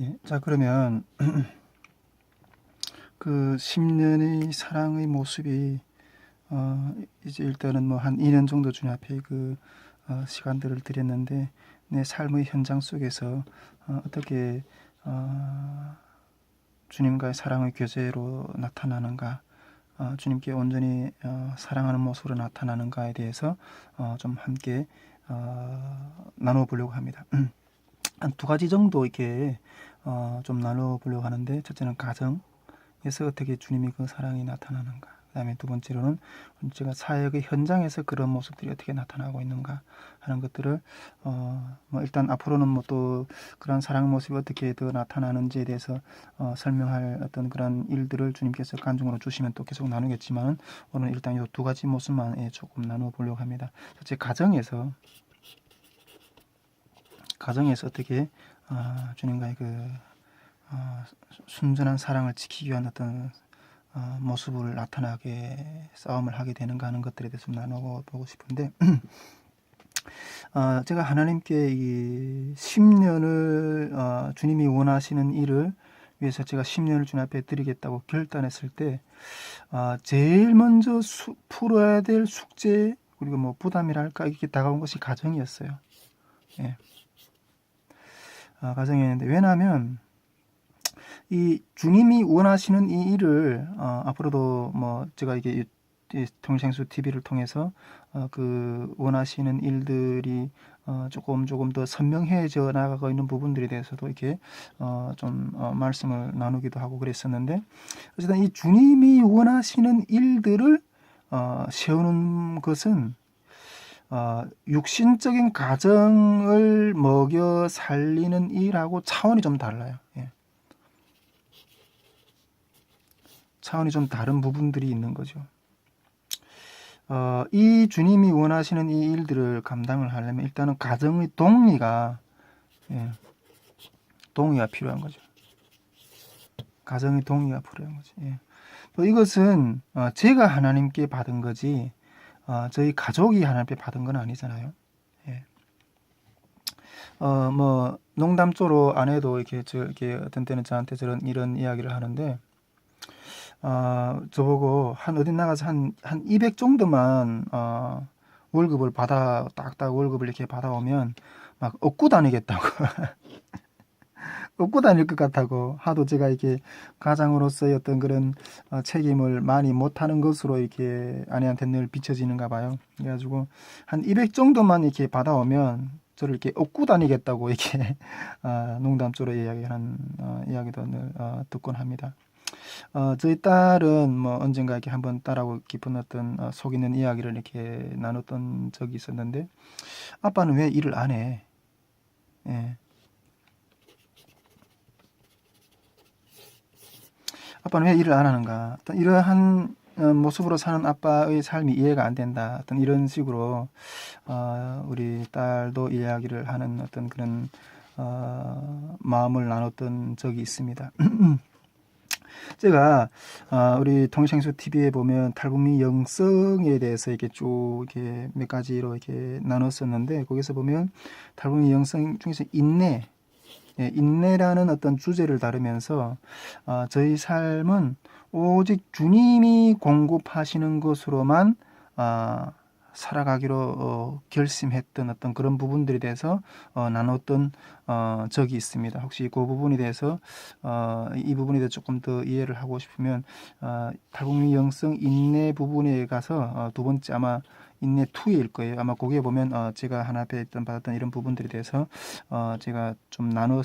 예, 자 그러면 그 10년의 사랑의 모습이 어 이제 일단은 뭐 한 2년 정도 주님 앞에 그 어, 시간들을 드렸는데 내 삶의 현장 속에서 어, 어떻게 어, 주님과의 사랑의 교제로 나타나는가 어, 주님께 온전히 어, 사랑하는 모습으로 나타나는가에 대해서 어, 좀 함께 어, 나눠보려고 합니다. 한 두 가지 정도 이렇게 어, 좀 나눠보려고 하는데 첫째는 가정에서 어떻게 주님이 그 사랑이 나타나는가 그다음에 두 번째로는 제가 사역의 현장에서 그런 모습들이 어떻게 나타나고 있는가 하는 것들을 어, 뭐 일단 앞으로는 뭐 또 그런 사랑 모습이 어떻게 더 나타나는지에 대해서 어, 설명할 어떤 그런 일들을 주님께서 간증으로 주시면 또 계속 나누겠지만 오늘 일단 이 두 가지 모습만 예, 조금 나눠 보려고 합니다. 첫째 가정에서 가정에서 어떻게 어, 주님과의 그 어, 순전한 사랑을 지키기 위한 어떤 어, 모습을 나타나게 싸움을 하게 되는가 하는 것들에 대해서 좀 나눠보고 싶은데 어, 제가 하나님께 이 10년을 어, 주님이 원하시는 일을 위해서 제가 10년을 주님 앞에 드리겠다고 결단했을 때 어, 제일 먼저 수, 풀어야 될 숙제 그리고 뭐 부담이랄까 이렇게 다가온 것이 가정이었어요. 예. 어, 가정이었는데 왜냐하면 이 주님이 원하시는 이 일을 어, 앞으로도 뭐 제가 이게 통생수 TV를 통해서 어, 그 원하시는 일들이 어, 조금 조금 더 선명해져 나가고 있는 부분들에 대해서도 이렇게 어, 좀 어, 말씀을 나누기도 하고 그랬었는데 어쨌든 이 주님이 원하시는 일들을 어, 세우는 것은 어, 육신적인 가정을 먹여 살리는 일하고 차원이 좀 달라요. 예. 차원이 좀 다른 부분들이 있는 거죠. 어, 이 주님이 원하시는 이 일들을 감당을 하려면 일단은 가정의 동의가 예, 동의가 필요한 거죠. 가정의 동의가 필요한 거죠. 예. 또 이것은 어, 제가 하나님께 받은 거지 어, 저희 가족이 하나님께 받은 건 아니잖아요. 예. 어, 뭐 농담조로 아내도 이렇게 저 이렇게 어떤 때는 저한테 저런 이런 이야기를 하는데 어, 저보고 한 어디 나가서 한, 한 200 정도만, 어, 월급을 받아, 딱딱 월급을 이렇게 받아오면 막 얻고 다니겠다고. 얻고 다닐 것 같다고. 하도 제가 이렇게 가장으로서의 어떤 그런 어, 책임을 많이 못하는 것으로 이렇게 아내한테 늘 비춰지는가 봐요. 그래가지고 한200 정도만 이렇게 받아오면 저를 이렇게 얻고 다니겠다고 이렇게 어, 농담조로 이야기하는 어, 이야기도 늘 어, 듣곤 합니다. 어, 저희 딸은 뭐 언젠가 이렇게 한번 딸하고 깊은 어떤 어, 속 있는 이야기를 이렇게 나눴던 적이 있었는데 아빠는 왜 일을 안 해? 예. 아빠는 왜 일을 안 하는가? 어떤 이러한 어, 모습으로 사는 아빠의 삶이 이해가 안 된다. 어떤 이런 식으로 어, 우리 딸도 이야기를 하는 어떤 그런 어, 마음을 나눴던 적이 있습니다. 제가 어, 우리 통생수 TV에 보면 탈북민 영성에 대해서 이렇게 쭉 이렇게 몇 가지로 이렇게 나눴었는데 거기서 보면 탈북민 영성 중에서 인내, 예, 인내라는 어떤 주제를 다루면서 어, 저희 삶은 오직 주님이 공급하시는 것으로만 어, 살아가기로 어, 결심했던 어떤 그런 부분들에 대해서 어, 나눴던 어, 적이 있습니다. 혹시 그 부분에 대해서 어, 이 부분에 대해서 조금 더 이해를 하고 싶으면 어, 탈북민 영성 인내 부분에 가서 어, 두 번째 아마 인내 2일 거예요. 아마 거기에 보면 어, 제가 하나 뵀던 받았던 이런 부분들에 대해서 어, 제가 좀 나눴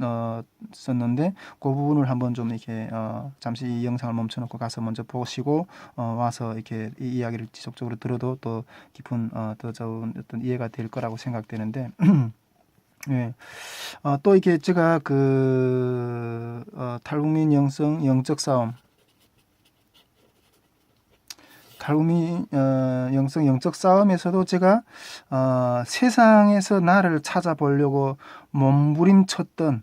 어, 썼는데 그 부분을 한번 좀 이렇게 어, 잠시 이 영상을 멈춰놓고 가서 먼저 보시고 어, 와서 이렇게 이 이야기를 지속적으로 들어도 또 깊은 어, 더 좋은 어떤 이해가 될 거라고 생각되는데 예. 어, 또 이렇게 제가 그 어, 탈북민 영성 영적 싸움 탈북민 어, 영성 영적 싸움에서도 제가 어, 세상에서 나를 찾아보려고 몸부림쳤던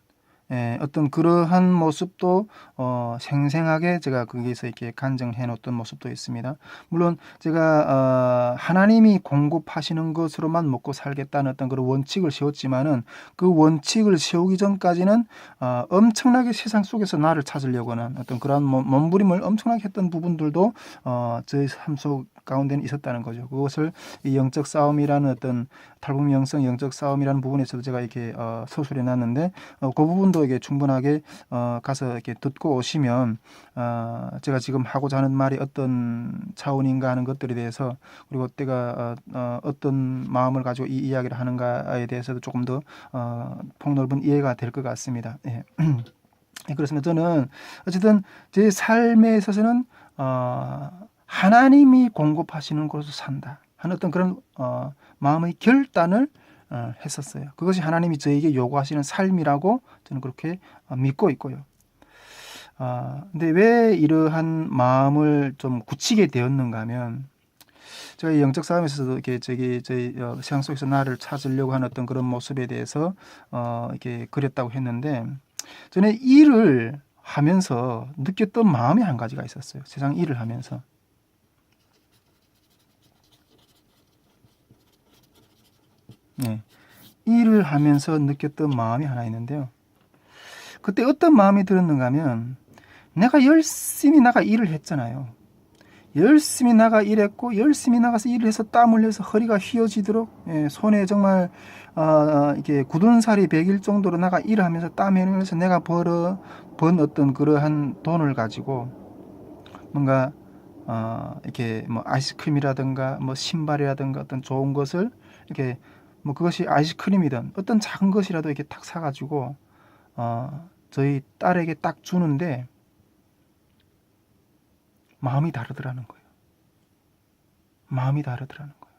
예, 어떤 그러한 모습도 어, 생생하게 제가 거기서 이렇게 간증해 놓던 모습도 있습니다. 물론 제가 어, 하나님이 공급하시는 것으로만 먹고 살겠다는 어떤 그런 원칙을 세웠지만은 그 원칙을 세우기 전까지는 어, 엄청나게 세상 속에서 나를 찾으려고 하는 어떤 그런 몸- 몸부림을 엄청나게 했던 부분들도 어, 저희 삶 속 가운데는 있었다는 거죠. 그것을 이 영적 싸움이라는 어떤 탈북 영성 영적 싸움이라는 부분에서도 제가 이렇게 어, 서술해 놨는데 어, 그 부분도 이게 충분하게 어, 가서 이렇게 듣고 오시면 어, 제가 지금 하고자 하는 말이 어떤 차원인가 하는 것들에 대해서 그리고 때가 어, 어, 어떤 마음을 가지고 이 이야기를 하는가에 대해서도 조금 더 어, 폭넓은 이해가 될 것 같습니다. 예. 예, 그렇습니다. 저는 어쨌든 제 삶에 있어서는 어, 하나님이 공급하시는 곳에서 산다 하는 어떤 그런 어, 마음의 결단을 어, 했었어요. 그것이 하나님이 저에게 요구하시는 삶이라고 저는 그렇게 어, 믿고 있고요. 아, 근데 왜 이러한 마음을 좀 굳히게 되었는가 하면 이 영적 싸움에서도 이렇게 저기 저희 어, 세상 속에서 나를 찾으려고 하는 어떤 그런 모습에 대해서 어, 이렇게 그렸다고 했는데 전에 일을 하면서 느꼈던 마음이 한 가지가 있었어요. 세상 일을 하면서 네. 일을 하면서 느꼈던 마음이 하나 있는데요. 그때 어떤 마음이 들었는가 하면 내가 열심히 나가 일을 했잖아요. 열심히 나가 일했고 열심히 나가서 일을 해서 땀 흘려서 허리가 휘어지도록 예, 손에 정말 어, 어, 이렇게 굳은 살이 배길 정도로 나가 일을 하면서 땀 흘려서 내가 벌어 번 어떤 그러한 돈을 가지고 뭔가 어, 이렇게 뭐 아이스크림이라든가 뭐 신발이라든가 어떤 좋은 것을 이렇게 뭐 그것이 아이스크림이든 어떤 작은 것이라도 이렇게 딱 사가지고 어, 저희 딸에게 딱 주는데 마음이 다르더라는 거예요. 마음이 다르더라는 거예요.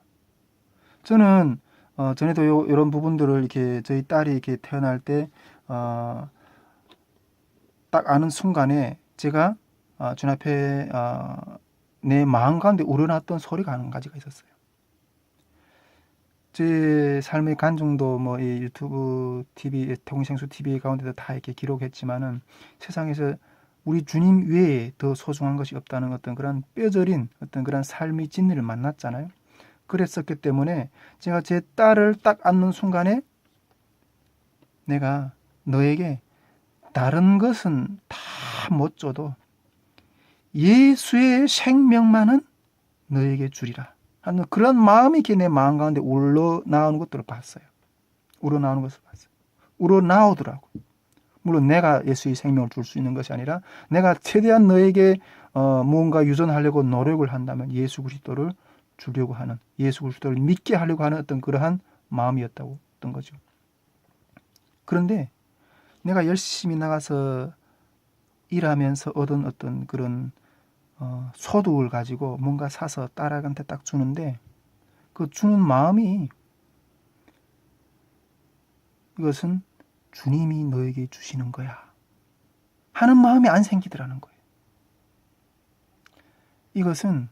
저는 어, 전에도 요, 이런 부분들을 이렇게 저희 딸이 이렇게 태어날 때 어, 딱 아는 순간에 제가 어, 준 앞에 어, 내 마음 가운데 우러났던 소리가 한 가지가 있었어요. 제 삶의 간증도 뭐 이 유튜브 TV, 동생수 TV 가운데도 다 이렇게 기록했지만은 세상에서 우리 주님 외에 더 소중한 것이 없다는 어떤 그런 뼈저린 어떤 그런 삶의 진리를 만났잖아요. 그랬었기 때문에 제가 제 딸을 딱 안는 순간에 내가 너에게 다른 것은 다 못 줘도 예수의 생명만은 너에게 주리라 하는 그런 마음이 내 마음 가운데 우러 나오는 것들을 봤어요. 우러 나오는 것을 봤어요. 우러 나오더라고. 물론 내가 예수의 생명을 줄 수 있는 것이 아니라 내가 최대한 너에게 어, 무언가 유전하려고 노력을 한다면 예수 그리스도를 주려고 하는 예수 그리스도를 믿게 하려고 하는 어떤 그러한 마음이었다고 했던 거죠. 그런데 내가 열심히 나가서 일하면서 얻은 어떤 그런 어, 소득을 가지고 뭔가 사서 딸한테 딱 주는데 그 주는 마음이 이것은 주님이 너에게 주시는 거야 하는 마음이 안 생기더라는 거예요. 이것은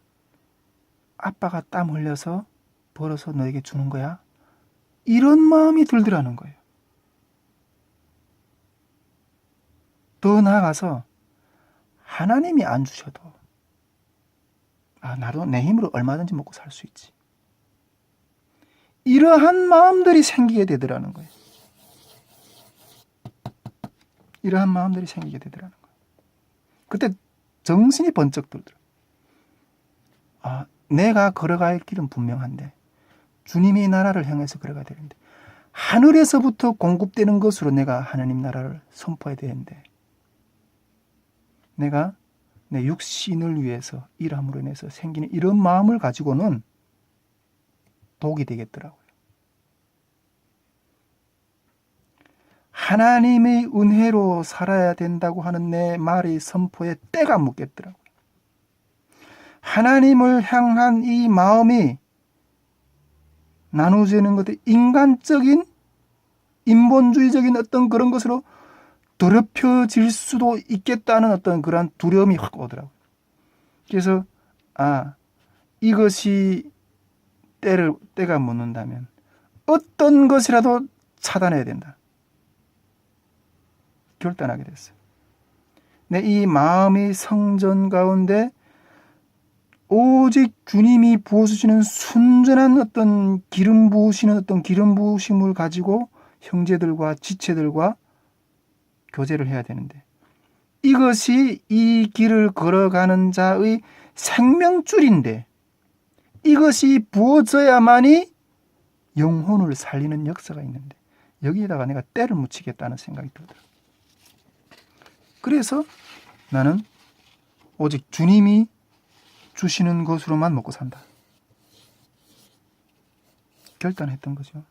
아빠가 땀 흘려서 벌어서 너에게 주는 거야 이런 마음이 들더라는 거예요. 더 나아가서 하나님이 안 주셔도 아 나도 내 힘으로 얼마든지 먹고 살 수 있지. 이러한 마음들이 생기게 되더라는 거예요. 이러한 마음들이 생기게 되더라는 거예요. 그때 정신이 번쩍 들더라. 아 내가 걸어갈 길은 분명한데 주님의 나라를 향해서 걸어가야 되는데 하늘에서부터 공급되는 것으로 내가 하나님 나라를 선포해야 되는데 내가 내 육신을 위해서 일함으로 인해서 생기는 이런 마음을 가지고는 독이 되겠더라고요. 하나님의 은혜로 살아야 된다고 하는 내 말의 선포에 때가 묻겠더라고요. 하나님을 향한 이 마음이 나누어지는 것들 인간적인 인본주의적인 어떤 그런 것으로 더럽혀질 수도 있겠다는 어떤 그런 두려움이 확 오더라고요. 그래서 아 이것이 때를 때가 묻는다면 어떤 것이라도 차단해야 된다. 결단하게 됐어요. 내 이 마음의 성전 가운데 오직 주님이 부어주시는 순전한 어떤 기름 부으시는 어떤 기름 부으심을 가지고 형제들과 지체들과 교제를 해야 되는데 이것이 이 길을 걸어가는 자의 생명줄인데 이것이 부어져야만이 영혼을 살리는 역사가 있는데 여기에다가 내가 때를 묻히겠다는 생각이 들더라고요. 그래서 나는 오직 주님이 주시는 것으로만 먹고 산다. 결단했던 거죠.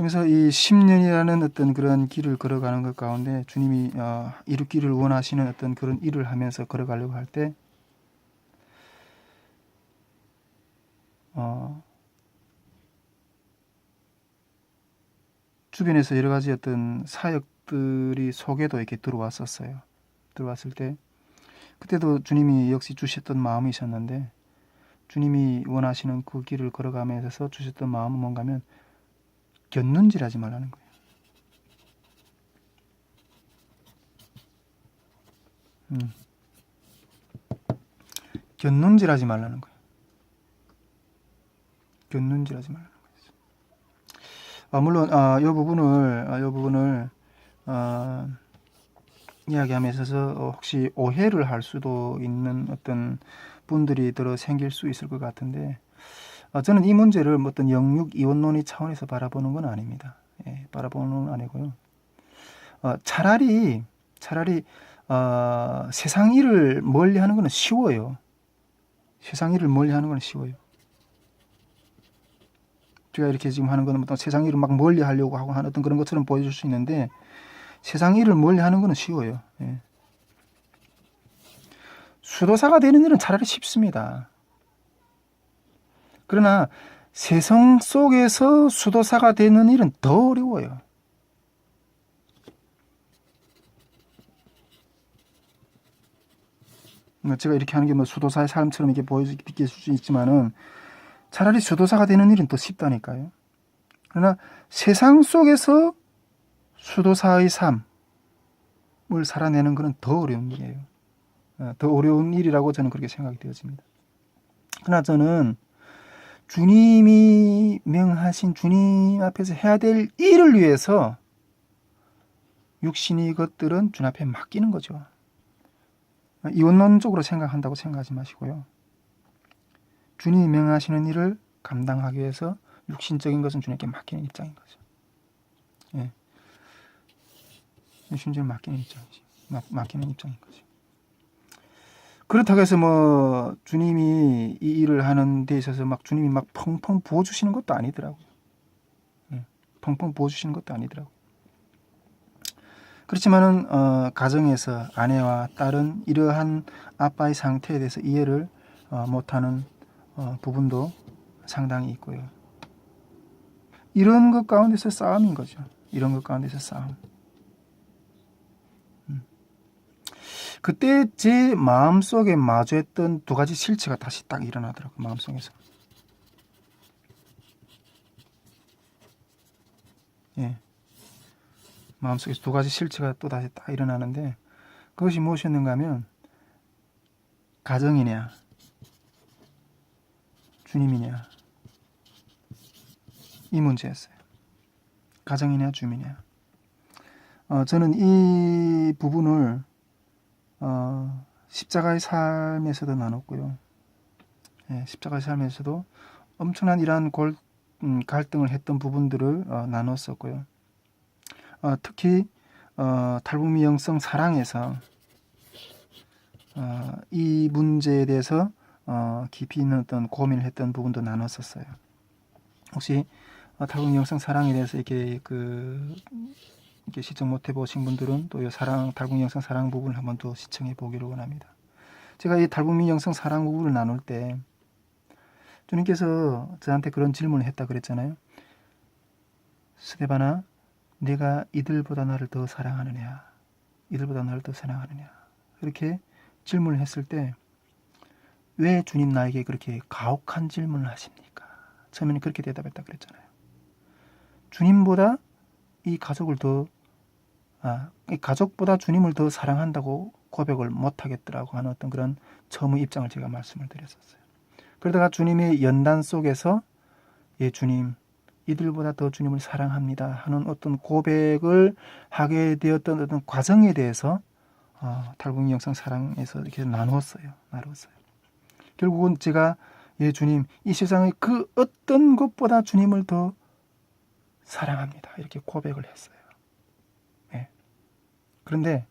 그러면서 이 10년이라는 어떤 그런 길을 걸어가는 것 가운데 주님이 어, 이루기를 원하시는 어떤 그런 일을 하면서 걸어가려고 할 때 어, 주변에서 여러 가지 어떤 사역들이 속에도 이렇게 들어왔었어요. 들어왔을 때 그때도 주님이 역시 주셨던 마음이 있었는데 주님이 원하시는 그 길을 걸어가면서 주셨던 마음은 뭔가면 곁눈질하지 말라는 거예요. 음. 곁눈질하지 말라는 거예요. 곁눈질하지 말라는 거예요. 아, 물론 아, 이 부분을 아, 이 부분을 아, 이야기함에 있어서 어, 혹시 오해를 할 수도 있는 어떤 분들이 들어 생길 수 있을 것 같은데 어, 저는 이 문제를 뭐 어떤 영육 이원론의 차원에서 바라보는 건 아닙니다. 예, 바라보는 건 아니고요. 어, 차라리 차라리 어, 세상 일을 멀리하는 것은 쉬워요. 세상 일을 멀리하는 건 쉬워요. 제가 이렇게 지금 하는 거는 어떤 세상 일을 막 멀리하려고 하고 하는 어떤 그런 것처럼 보여줄 수 있는데 세상 일을 멀리하는 것은 쉬워요. 예. 수도사가 되는 일은 차라리 쉽습니다. 그러나 세상 속에서 수도사가 되는 일은 더 어려워요. 뭐 제가 이렇게 하는 게 뭐 수도사의 삶처럼 이렇게 보여질 수 있지만은 차라리 수도사가 되는 일은 더 쉽다니까요. 그러나 세상 속에서 수도사의 삶을 살아내는 것은 더 어려운 일이에요. 어, 더 어려운 일이라고 저는 그렇게 생각이 되어집니다. 그러나 저는 주님이 명하신 주님 앞에서 해야 될 일을 위해서 육신이 것들은 주님 앞에 맡기는 거죠. 이원론적으로 생각한다고 생각하지 마시고요. 주님이 명하시는 일을 감당하기 위해서 육신적인 것은 주님께 맡기는 입장인 거죠. 예. 육신적인 맡기는 입장이지. 맡, 맡기는 입장인 거죠. 그렇다고 해서 뭐 주님이 이 일을 하는 데 있어서 막 주님이 막 펑펑 부어주시는 것도 아니더라고요. 예. 펑펑 부어주시는 것도 아니더라고요. 그렇지만은 어, 가정에서 아내와 딸은 이러한 아빠의 상태에 대해서 이해를 어, 못하는 어, 부분도 상당히 있고요. 이런 것 가운데서 싸움인 거죠. 이런 것 가운데서 싸움. 그때 제 마음속에 마주했던 두 가지 실체가 다시 딱 일어나더라고요. 마음속에서. 예. 마음속에서 두 가지 실체가 또 다시 딱 일어나는데 그것이 무엇이었는가 하면 가정이냐 주님이냐 이 문제였어요. 가정이냐 주민이냐. 어, 저는 이 부분을 어, 십자가의 삶에서도 나눴고요. 예, 십자가의 삶에서도 엄청난 이러한 골, 음, 갈등을 했던 부분들을 어, 나눴었고요. 어, 특히 어, 탈북미 영성 사랑에서 어, 이 문제에 대해서 어, 깊이 있는 어떤 고민을 했던 부분도 나눴었어요. 혹시 어, 탈북 영성 사랑에 대해서 이렇게 그 이렇게 시청 못 해보신 분들은 또 이 사랑 탈북 영성 사랑 부분을 한번 더 시청해 보기를 원합니다. 제가 이 탈북민 영성 사랑 부분을 나눌 때 주님께서 저한테 그런 질문을 했다 그랬잖아요. 스테바나, 내가 이들보다 나를 더 사랑하느냐? 이들보다 나를 더 사랑하느냐? 이렇게 질문을 했을 때 왜 주님 나에게 그렇게 가혹한 질문을 하십니까? 처음에는 그렇게 대답했다 그랬잖아요. 주님보다 이 가족을 더 아, 이 가족보다 주님을 더 사랑한다고 고백을 못 하겠더라고 하는 어떤 그런 처음의 입장을 제가 말씀을 드렸었어요. 그러다가 주님의 연단 속에서 예 주님 이들보다 더 주님을 사랑합니다 하는 어떤 고백을 하게 되었던 어떤 과정에 대해서 어, 탈북 영상 사랑에서 이렇게 나누었어요. 나누었어요. 결국은 제가 예 주님 이 세상의 그 어떤 것보다 주님을 더 사랑합니다 이렇게 고백을 했어요. 예. 그런데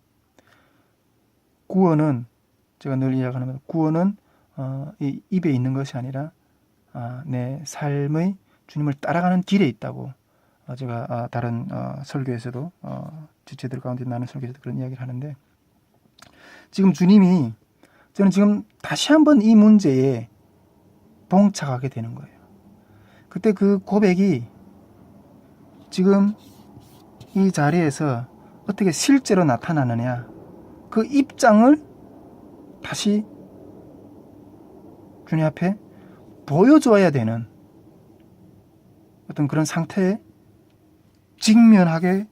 구원은 제가 늘 이야기하는 것 구원은 어, 이 입에 있는 것이 아니라 아, 내 삶의 주님을 따라가는 길에 있다고 어, 제가 아, 다른 어, 설교에서도 어, 지체들 가운데 나는 설교에서도 그런 이야기를 하는데 지금 주님이 저는 지금 다시 한번 이 문제에 봉착하게 되는 거예요. 그때 그 고백이 지금 이 자리에서 어떻게 실제로 나타나느냐 그 입장을 다시 주님 앞에 보여줘야 되는 어떤 그런 상태에 직면하게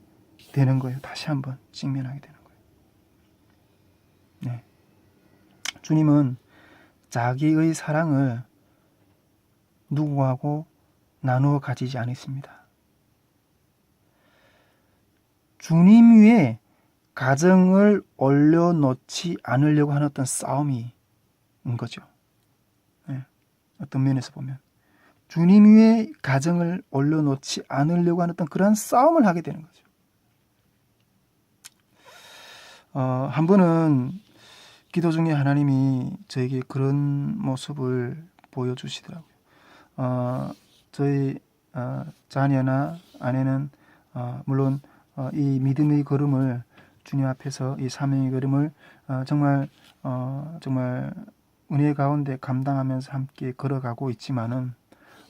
되는 거예요. 다시 한번 직면하게 되는 거예요. 네. 주님은 자기의 사랑을 누구하고 나누어 가지지 않았습니다. 주님 위에 가정을 올려놓지 않으려고 하는 어떤 싸움이 인 거죠. 예, 어떤 면에서 보면 주님 위에 가정을 올려놓지 않으려고 하는 어떤 그러한 싸움을 하게 되는 거죠. 어, 한 번은 기도 중에 하나님이 저에게 그런 모습을 보여주시더라고요. 어, 저희 어, 자녀나 아내는 어, 물론 어, 이 믿음의 걸음을 주님 앞에서 이 사명의 걸음을 어, 정말 어, 정말 은혜 가운데 감당하면서 함께 걸어가고 있지만은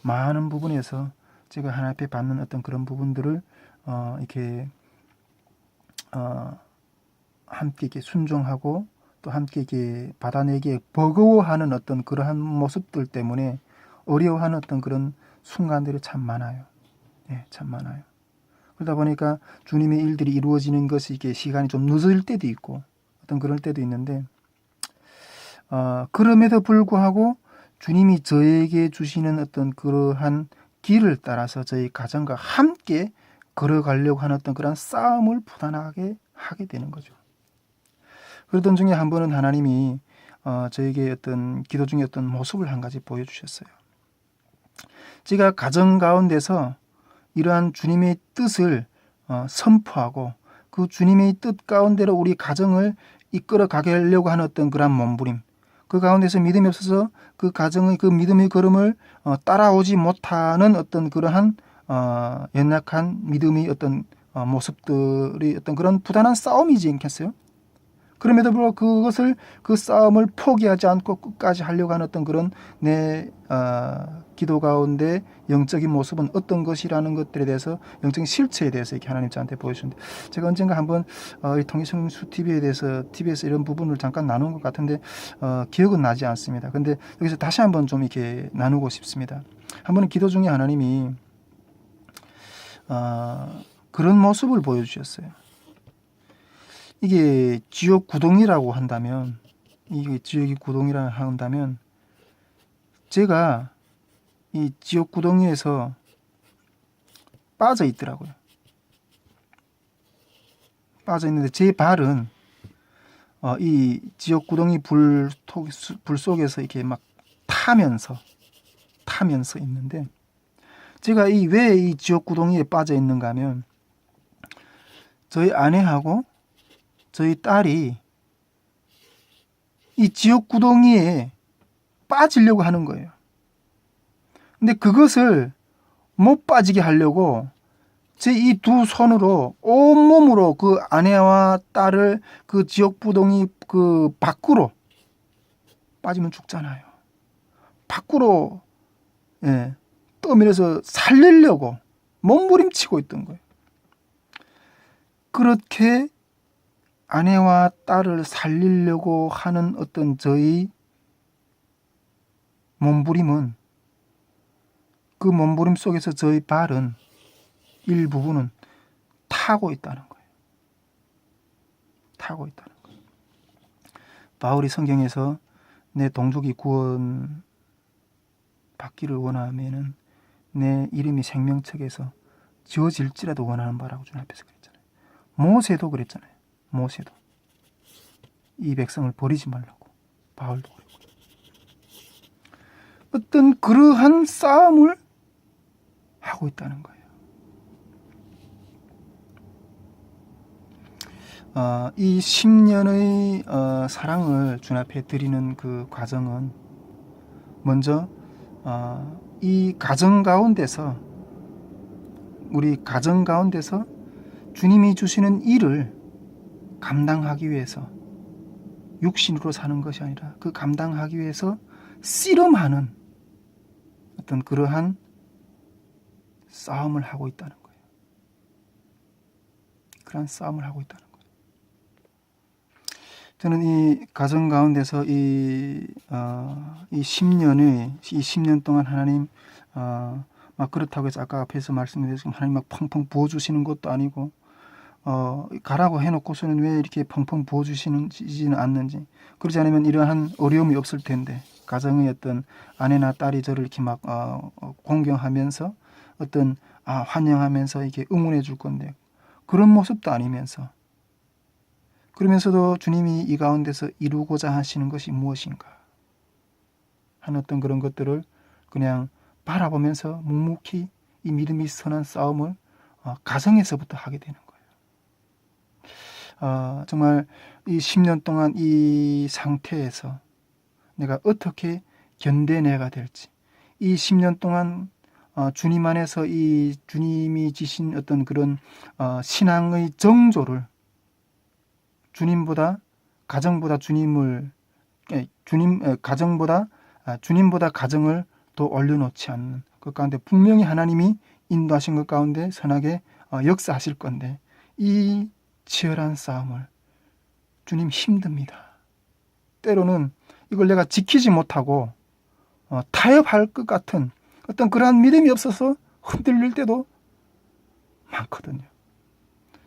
많은 부분에서 제가 하나 앞에 받는 어떤 그런 부분들을 어, 이렇게 어, 함께 이렇게 순종하고 또 함께 이렇게 받아내기에 버거워하는 어떤 그러한 모습들 때문에 어려워하는 어떤 그런 순간들이 참 많아요. 예, 참 많아요. 그러다 보니까 주님의 일들이 이루어지는 것이 이게 시간이 좀 늦을 때도 있고 어떤 그럴 때도 있는데 어, 그럼에도 불구하고 주님이 저에게 주시는 어떤 그러한 길을 따라서 저희 가정과 함께 걸어가려고 하는 어떤 그런 싸움을 부단하게 하게 되는 거죠. 그러던 중에 한 번은 하나님이 어, 저에게 어떤 기도 중에 어떤 모습을 한 가지 보여주셨어요. 제가 가정 가운데서 이러한 주님의 뜻을 어, 선포하고 그 주님의 뜻 가운데로 우리 가정을 이끌어 가게 하려고 하는 어떤 그런 몸부림 그 가운데서 믿음이 없어서 그 가정의 그 믿음의 걸음을 어, 따라오지 못하는 어떤 그러한 어, 연약한 믿음의 어떤 어, 모습들이 어떤 그런 부단한 싸움이지 않겠어요? 그럼에도 불구하고 그것을 그 싸움을 포기하지 않고 끝까지 하려고 하는 어떤 그런 내 어, 기도 가운데 영적인 모습은 어떤 것이라는 것들에 대해서 영적인 실체에 대해서 이렇게 하나님 저한테 보여주는데 제가 언젠가 한번 어, 이 통일성수 TV에 대해서 TV에서 이런 부분을 잠깐 나눈 것 같은데 어, 기억은 나지 않습니다. 근데 여기서 다시 한번 좀 이렇게 나누고 싶습니다. 한 번은 기도 중에 하나님이 어, 그런 모습을 보여주셨어요. 이게 지옥 구동이라고 한다면 이게 지옥이 구동이라 한다면 제가 이 지옥 구덩이에서 빠져 있더라고요. 빠져 있는데 제 발은 어, 이 지옥 구덩이 불, 불 속에서 이렇게 막 타면서 타면서 있는데 제가 이 왜 이 지옥 구덩이에 빠져 있는가 하면 저희 아내하고 저희 딸이 이 지옥 구덩이에 빠지려고 하는 거예요. 근데 그것을 못 빠지게 하려고 제 이 두 손으로 온몸으로 그 아내와 딸을 그 지옥 구덩이 그 밖으로 빠지면 죽잖아요. 밖으로 예, 떠밀어서 살리려고 몸부림치고 있던 거예요. 그렇게 아내와 딸을 살리려고 하는 어떤 저희 몸부림은 그 몸부림 속에서 저희 발은 일부분은 타고 있다는 거예요. 타고 있다는 거예요. 바울이 성경에서 내 동족이 구원 받기를 원하면은 내 이름이 생명책에서 지워질지라도 원하는 바라고 주님 앞에서 그랬잖아요. 모세도 그랬잖아요. 모세도 이 백성을 버리지 말라고 바울도 그랬고 어떤 그러한 싸움을 하고 있다는 거예요. 어, 이 10년의 어, 사랑을 주 앞에 드리는 그 과정은 먼저 어, 이 가정 가운데서 우리 가정 가운데서 주님이 주시는 일을 감당하기 위해서 육신으로 사는 것이 아니라 그 감당하기 위해서 씨름하는 어떤 그러한 싸움을 하고 있다는 거예요. 그러한 싸움을 하고 있다는 거예요. 저는 이 가정 가운데서 이, 어, 이 10년의, 이 10년 동안 하나님, 어, 막 그렇다고 해서 아까 앞에서 말씀드렸지만 하나님 막 펑펑 부어주시는 것도 아니고, 어, 가라고 해놓고서는 왜 이렇게 펑펑 부어주시지는 않는지. 그러지 않으면 이러한 어려움이 없을 텐데, 가정의 어떤 아내나 딸이 저를 이렇게 막, 어, 어, 공경하면서 어떤, 아, 환영하면서 이렇게 응원해 줄 건데, 그런 모습도 아니면서, 그러면서도 주님이 이 가운데서 이루고자 하시는 것이 무엇인가 하는 어떤 그런 것들을 그냥 바라보면서 묵묵히 이 믿음이 선한 싸움을 어, 가정에서부터 하게 되는 거예요. 어, 정말 이 10년 동안 이 상태에서 내가 어떻게 견뎌내가 될지 이 10년 동안 어, 주님 안에서 이 주님이 지신 어떤 그런 어, 신앙의 정조를 주님보다 가정보다 주님을 예, 주님 에, 가정보다 아, 주님보다 가정을 더 올려놓지 않는 그 가운데 분명히 하나님이 인도하신 것 가운데 선하게 어, 역사하실 건데 이 치열한 싸움을 주님 힘듭니다. 때로는 이걸 내가 지키지 못하고 어, 타협할 것 같은 어떤 그러한 믿음이 없어서 흔들릴 때도 많거든요.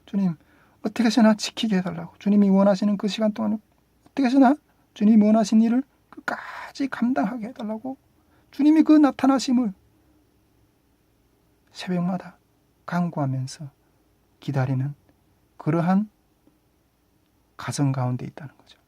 주님 어떻게 해서나 지키게 해달라고 주님이 원하시는 그 시간 동안 어떻게 해서나 주님이 원하신 일을 끝까지 감당하게 해달라고 주님이 그 나타나심을 새벽마다 강구하면서 기다리는 그러한 가정 가운데 있다는 거죠.